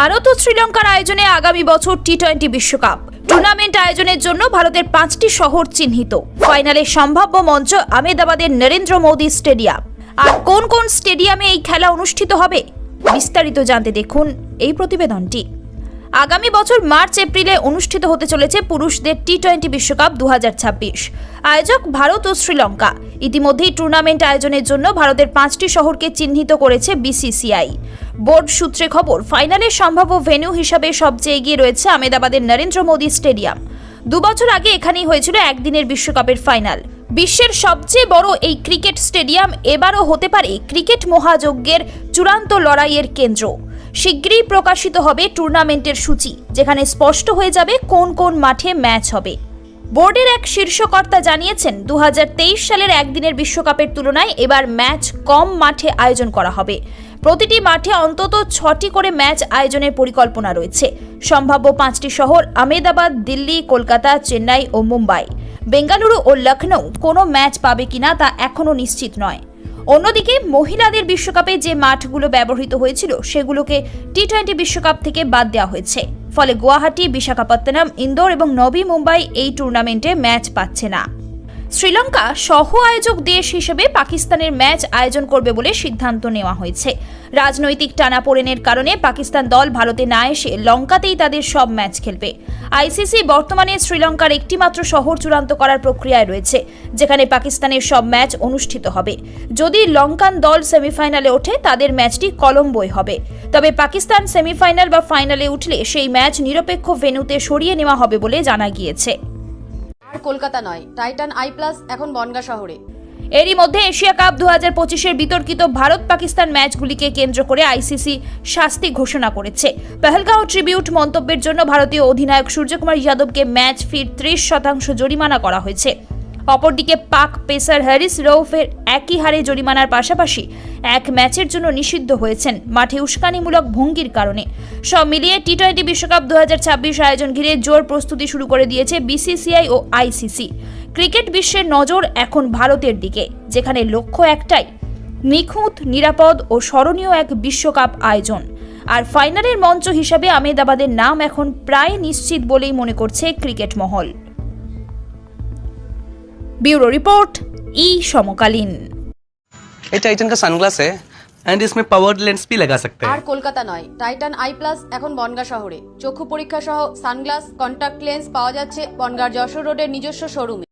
ভারত ও শ্রীলঙ্কার আয়োজনে আগামী বছর টি টোয়েন্টি বিশ্বকাপ। টুর্নামেন্ট আয়োজনের জন্য ভারতের পাঁচটি শহর চিহ্নিত। ফাইনালে সম্ভাব্য মঞ্চ আহমেদাবাদের নরেন্দ্র মোদী স্টেডিয়াম। আর কোন কোন স্টেডিয়ামে এই খেলা অনুষ্ঠিত হবে, বিস্তারিত জানতে দেখুন এই প্রতিবেদনটি। আগামী বছর মার্চ, এপ্রিলে অনুষ্ঠিত হতে চলেছে পুরুষদের টি টোয়েন্টি বিশ্বকাপ দুহাজার ছাব্বিশ। আয়োজক ভারত ও শ্রীলঙ্কা। ইতিমধ্যেই টুর্নামেন্ট আয়োজনের জন্য ভারতের পাঁচটি শহরকে চিহ্নিত করেছে বিসিসিআই বোর্ড সূত্রে খবর ফাইনালের সম্ভাব্য ভেন্যু হিসাবে সবচেয়ে এগিয়ে রয়েছে আমেদাবাদের নরেন্দ্র মোদী স্টেডিয়াম। দুবছর আগে এখানেই হয়েছিল একদিনের বিশ্বকাপের ফাইনাল। বিশ্বের সবচেয়ে বড় এই ক্রিকেট স্টেডিয়াম এবারও হতে পারে ক্রিকেট মহাযজ্ঞের চূড়ান্ত লড়াইয়ের কেন্দ্র। শীঘ্রই প্রকাশিত হবে টুর্নামেন্টের সূচি, যেখানে স্পষ্ট হয়ে যাবে কোন কোন মাঠে ম্যাচ হবে। বোর্ডের এক শীর্ষকর্তা জানিয়েছেন দু হাজার তেইশ সালের একদিনের বিশ্বকাপের তুলনায় এবার ম্যাচ কম মাঠে আয়োজন করা হবে। প্রতিটি মাঠে অন্তত ছটি করে ম্যাচ আয়োজনের পরিকল্পনা রয়েছে। সম্ভাব্য পাঁচটি শহর আমেদাবাদ দিল্লি, কলকাতা, চেন্নাই ও মুম্বাই। বেঙ্গালুরু ও লখনৌ কোনো ম্যাচ পাবে কিনা তা এখনও নিশ্চিত নয়। অন্যদিকে মহিলাদের বিশ্বকাপে যে মাঠগুলো ব্যবহৃত হয়েছিল, সেগুলোকে টি টোয়েন্টি বিশ্বকাপ থেকে বাদ দেওয়া হয়েছে। ফলে গুয়াহাটি, বিশাখাপত্তনম, ইন্দোর এবং নবী মুম্বাই এই টুর্নামেন্টে ম্যাচ পাচ্ছে না। শ্রীলঙ্কা সহ আয়োজক দেশ হিসেবে পাকিস্তানের ম্যাচ আয়োজন করবে বলে সিদ্ধান্ত নেওয়া হয়েছে। রাজনৈতিক টানাপোড়েনের কারণে পাকিস্তান দল ভারতে না এসে লঙ্কাতেই তাদের সব ম্যাচ খেলবে। আইসিসি বর্তমানে শ্রীলঙ্কার একটিমাত্র শহর চূড়ান্ত করার প্রক্রিয়ায় রয়েছে, যেখানে পাকিস্তানের সব ম্যাচ অনুষ্ঠিত হবে। যদি লঙ্কান দল সেমিফাইনালে ওঠে, তাদের ম্যাচটি কলম্বোয় হবে। তবে পাকিস্তান সেমিফাইনাল বা ফাইনালে উঠলে সেই ম্যাচ নিরপেক্ষ ভেন্যুতে সরিয়ে নেওয়া হবে বলে জানা গিয়েছে। কলকাতা নয়, টাইটান আই প্লাস এখন বনগা শহরে। এরই মধ্যে এশিয়া কাপ দু হাজার পঁচিশের বিতর্কিত ভারত পাকিস্তান ম্যাচগুলিকে কেন্দ্র করে আইসিসি শাস্তি ঘোষণা করেছে। পেহেলগাঁও ট্রিবিউট মন্তব্যের জন্য ভারতীয় অধিনায়ক সূর্যকুমার যাদবকে ম্যাচ ফির ত্রিশ শতাংশ জরিমানা করা হয়েছে। অপরদিকে পাক পেসার হ্যারিস রৌফের একই হারে জরিমানার পাশাপাশি এক ম্যাচের জন্য নিষিদ্ধ হয়েছেন, মাঠে উস্কানিমূলক ভঙ্গির কারণে। সব মিলিয়ে টি টোয়েন্টি বিশ্বকাপ দু ছাব্বিশ আয়োজন ঘিরে জোর প্রস্তুতি শুরু করে দিয়েছে বিসিসিআই ও আইসিসি। ক্রিকেট বিশ্বের নজর এখন ভারতের দিকে, যেখানে লক্ষ্য একটাই, নিখুঁত, নিরাপদ ও স্মরণীয় এক বিশ্বকাপ আয়োজন। আর ফাইনালের মঞ্চ হিসাবে আমেদাবাদের নাম এখন প্রায় নিশ্চিত বলেই মনে করছে ক্রিকেট মহল। ব্যুরো রিপোর্ট ই সমকালীন ये टाइटन का सनग्लास है एंड इसमें पावर लेंस भी लगा सकते আর हैं কলকাতা নয় টাইটান আই প্লাস এখন বনগা শহরে চক্ষু পরীক্ষা সহ সানগ্লাস কন্টাক্ট লেন্স পাওয়া যাচ্ছে বনগার যশোর রোডের নিজস্ব শোরুমে